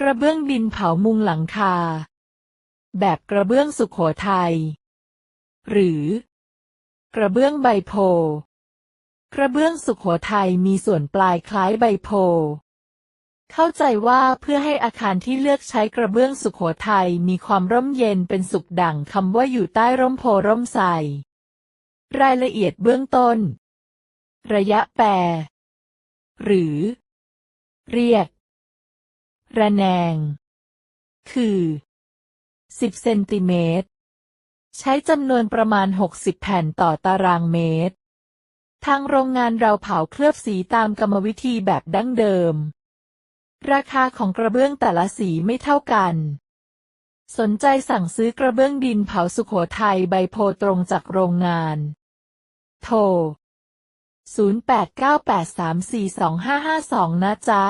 กระเบื้องดินเผามุงหลังคา แบบกระเบื้องสุขโขทัย หรือ กระเบื้องใบโพ กระเบื้องสุขโขทัยมีส่วนปลายคล้ายใบโพ เข้าใจว่าเพื่อให้อาคารที่เลือกใช้กระเบื้องสุขโขทัยมีความร่มเย็นเป็นสุขดั่งคำว่าอยู่ใต้ร่มโพร่มไทรรายละเอียดเบื้องต้น ระยะแปร หรือ เรียก ระแนง คือ 10 เซนติเมตร ใช้จำนวนประมาณ 60 แผ่นต่อตารางเมตร ทางโรงงานเราเผาเคลือบสีตามกรรมวิธีแบบดั้งเดิม ราคาของกระเบื้องแต่ละสีไม่เท่ากัน สนใจสั่งซื้อกระเบื้องดินเผาสุขโขทัยใบโพตรงจากโรงงาน โทร 0898342552 นะจ๊ะ